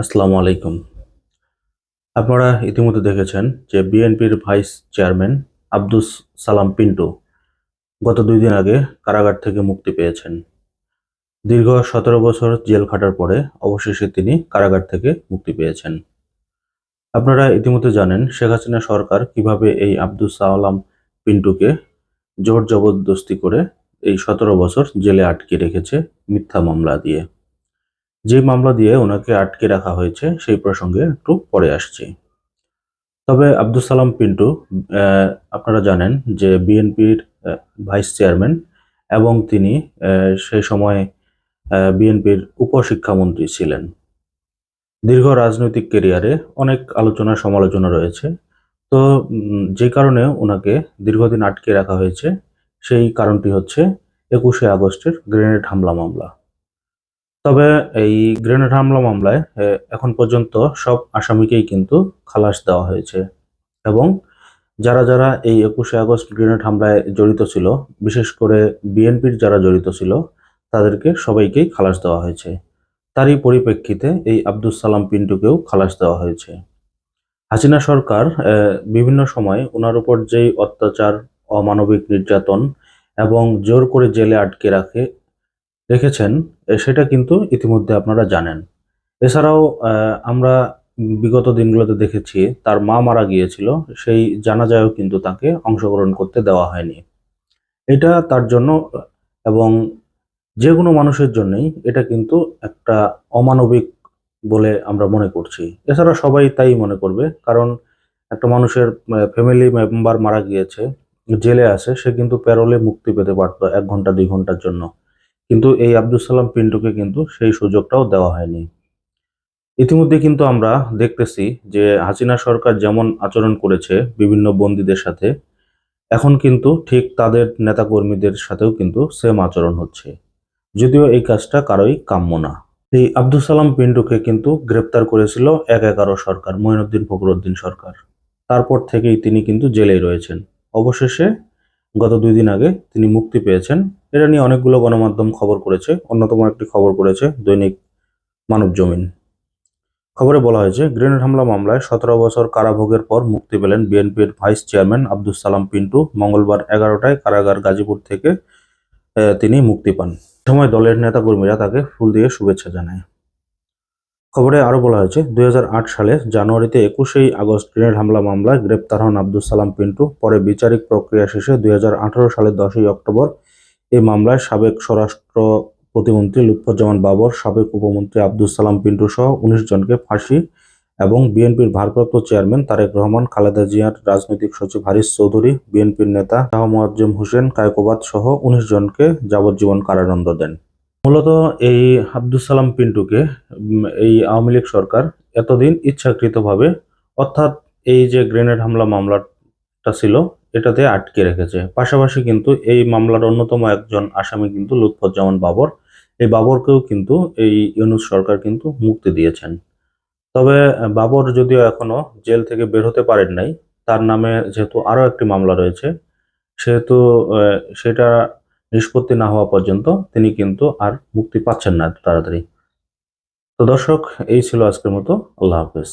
আসসালামু আলাইকুম। আপনারা ইতিমধ্যে দেখেছেন যে বিএনপির ভাইস চেয়ারম্যান আব্দুস সালাম পিন্টু গত দুই দিন আগে কারাগার থেকে মুক্তি পেয়েছেন। দীর্ঘ সতেরো বছর জেল খাটার পরে অবশেষে তিনি কারাগার থেকে মুক্তি পেয়েছেন। আপনারা ইতিমধ্যে জানেন শেখ হাসিনা সরকার কীভাবে এই আব্দুস সালাম পিন্টুকে জোর জবরদস্তি করে এই সতেরো বছর জেলে আটকে রেখেছে মিথ্যা মামলা দিয়ে। যে মামলা দিয়ে ওনাকে আটকে রাখা হয়েছে, সেই প্রসঙ্গে একটু পরে আসছি। তবে আব্দুল সালাম পিন্টু আপনারা জানেন যে বিএনপির ভাইস চেয়ারম্যান এবং তিনি সেই সময় বিএনপির উপশিক্ষামন্ত্রী ছিলেন। দীর্ঘ রাজনৈতিক কেরিয়ারে অনেক আলোচনা সমালোচনা রয়েছে। তো যে কারণে ওনাকে দীর্ঘদিন আটকে রাখা হয়েছে, সেই কারণটি হচ্ছে একুশে আগস্টের গ্রেনেড হামলা মামলা। তবে এই গ্রেনেড হামলা মামলায় এখন পর্যন্ত সব আসামিকেই কিন্তু খালাস দেওয়া হয়েছে। এবং যারা যারা এই একুশে আগস্ট গ্রেনেড হামলায় জড়িত ছিল, বিশেষ করে বিএনপির যারা জড়িত ছিল, তাদেরকে সবাইকেই খালাস দেওয়া হয়েছে। তারই পরিপ্রেক্ষিতে এই আব্দুল সালাম পিন্টুকেও খালাস দেওয়া হয়েছে। হাসিনা সরকার বিভিন্ন সময় ওনার উপর যেই অত্যাচার, অমানবিক নির্যাতন এবং জোর করে জেলে আটকে রাখে রেখেছেন সেটা কিন্তু ইতিমধ্যে আপনারা জানেন। এছাড়াও আমরা বিগত দিনগুলোতে দেখেছি, তার মা মারা গিয়েছিল, সেই জানাজায়ও কিন্তু তাকে অংশগ্রহণ করতে দেওয়া হয়নি। এটা তার জন্য, এবং যে কোনো মানুষের জন্যই এটা কিন্তু একটা অমানবিক বলে আমরা মনে করছি। এছাড়া সবাই তাই মনে করবে, কারণ একটা মানুষের ফ্যামিলি মেম্বার মারা গিয়েছে, জেলে আছে, সে কিন্তু প্যারোলে মুক্তি পেতে পারতো এক ঘণ্টা, দুই ঘণ্টার জন্য। কিন্তু এই আব্দুল সালাম পিন্টুকে কিন্তু সেই সুযোগটাও দেওয়া হয়নি। ইতিমধ্যে কিন্তু আমরা দেখতেছি যে হাসিনা সরকার যেমন আচরণ করেছে বিভিন্ন বন্দীদের সাথে, এখন কিন্তু ঠিক তাদের নেতাকর্মীদের সাথেও কিন্তু সেম আচরণ হচ্ছে। যদিও এই কাজটা কারোই কাম্য না। এই আব্দুল সালাম পিন্টুকে কিন্তু গ্রেপ্তার করেছিল এক এগারো সরকার, মঈনুদ্দিন ফখরুদ্দিন সরকার। তারপর থেকেই তিনি কিন্তু জেলেই রয়েছেন। অবশেষে গত দুই দিন আগে তিনি মুক্তি পেয়েছেন। এটা নিয়ে অনেকগুলো গণমাধ্যম খবর করেছে। অন্যতম একটি খবর করেছে দৈনিক মানব জমিন। খবরে বলা হয়েছে, গ্রেনেড হামলা মামলায় সতেরো বছর কারাভোগের পর মুক্তি পেলেন বিএনপির ভাইস চেয়ারম্যান আব্দুল সালাম পিন্টু। মঙ্গলবার এগারোটায় কারাগার গাজীপুর থেকে তিনি মুক্তি পান। সময় দলের নেতাকর্মীরা তাকে ফুল দিয়ে শুভেচ্ছা জানায়। খবরে আরও বলা হয়েছে, দুই হাজার আট সালে জানুয়ারিতে একুশেই আগস্ট গ্রেনেড হামলা মামলায় গ্রেপ্তার হন আব্দুল সালাম পিন্টু। পরে বিচারিক প্রক্রিয়া শেষে দুই হাজার আঠারো সালের দশই অক্টোবর এই মামলায় সাবেক স্বরাষ্ট্র প্রতিমন্ত্রী লুৎফুজ্জামান বাবর, সাবেক উপমন্ত্রী আব্দুল সালাম পিন্টু সহ উনিশ জনকে ফাঁসি এবং বিএনপির ভারপ্রাপ্ত চেয়ারম্যান তারেক রহমান, খালেদা জিয়ার রাজনৈতিক সচিব হারিস চৌধুরী, বিএনপির নেতা শাহ মোয়াজ্জেম হোসেন, কায়কোবাদ সহ উনিশ জনকে যাবজ্জীবন কারাদণ্ড দেন। মূলত এই আব্দুল সালাম পিন্টুকে এই আওয়ামী লীগ সরকার এতদিন ইচ্ছাকৃতভাবে, অর্থাৎ এই যে গ্রেনেড হামলা মামলাটা ছিল, এটাতে আটকে রেখেছে। পাশাপাশি কিন্তু এই মামলার অন্যতম একজন আসামি কিন্তু লুৎফুজ্জামান বাবর। এই বাবরকেও কিন্তু এই ইউনুস সরকার কিন্তু মুক্তি দিয়েছেন। তবে বাবর যদিও এখনও জেল থেকে বের হতে পারেন নাই, তার নামে যেহেতু আরও একটি মামলা রয়েছে, সেহেতু সেটা নিষ্পত্তি না হওয়া পর্যন্ত তিনি কিন্তু আর মুক্তি পাচ্ছেন না এত তাড়াতাড়ি। তো দর্শক, এই ছিল আজকের মতো। আল্লাহ হাফেজ।